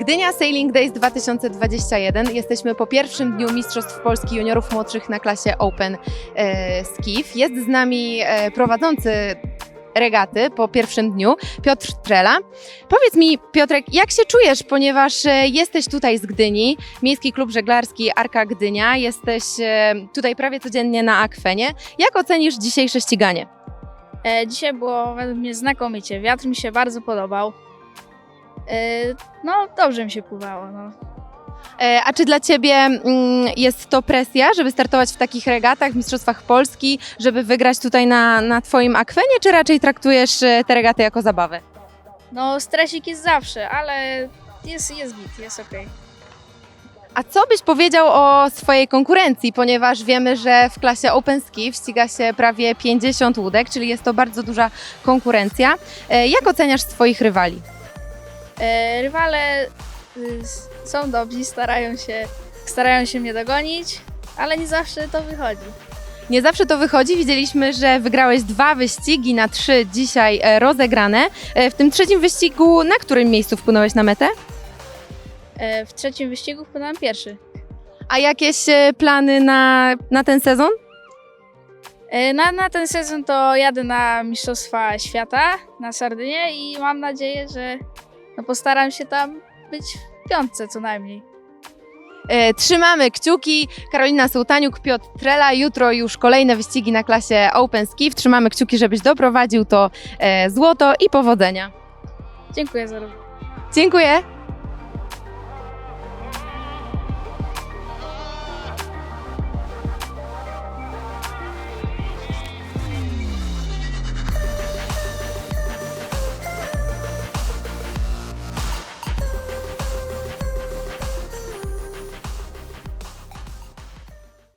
Gdynia Sailing Days 2021. Jesteśmy po pierwszym dniu Mistrzostw Polski Juniorów Młodszych na klasie Open e, Skiff. Jest z nami e, prowadzący regaty po pierwszym dniu, Piotr Trela. Powiedz mi, Piotrek, jak się czujesz, ponieważ e, jesteś tutaj z Gdyni, Miejski Klub Żeglarski Arka Gdynia, jesteś e, tutaj prawie codziennie na akwenie. Jak ocenisz dzisiejsze ściganie? E, dzisiaj było według mnie znakomicie. Wiatr mi się bardzo podobał. E, no, dobrze mi się pływało. No. E, A czy dla Ciebie mm, jest to presja, żeby startować w takich regatach, w Mistrzostwach Polski, żeby wygrać tutaj na, na Twoim akwenie, czy raczej traktujesz e, te regaty jako zabawę? no, stresik jest zawsze, ale jest, jest git, jest okej. A co byś powiedział o swojej konkurencji, ponieważ wiemy, że w klasie Open Ski ściga się prawie 50 łódek, czyli jest to bardzo duża konkurencja. Jak oceniasz swoich rywali? E, Rywale y, są dobrzy, starają się, starają się mnie dogonić, ale nie zawsze to wychodzi. Nie zawsze to wychodzi. Widzieliśmy, że wygrałeś dwa wyścigi na trzy dzisiaj e, rozegrane. E, W tym trzecim wyścigu na którym miejscu wpłynąłeś na metę? W trzecim wyścigu wpłynąłem pierwszy. A jakieś plany na, na ten sezon? Na, na ten sezon to jadę na Mistrzostwa Świata na Sardynię i mam nadzieję, że no, postaram się tam być w piątce co najmniej. E, Trzymamy kciuki. Karolina Sołtaniuk, Piotr Trela. Jutro już kolejne wyścigi na klasie Open Skiff. Trzymamy kciuki, żebyś doprowadził to e, złoto i powodzenia. Dziękuję za rozmowę. Dziękuję.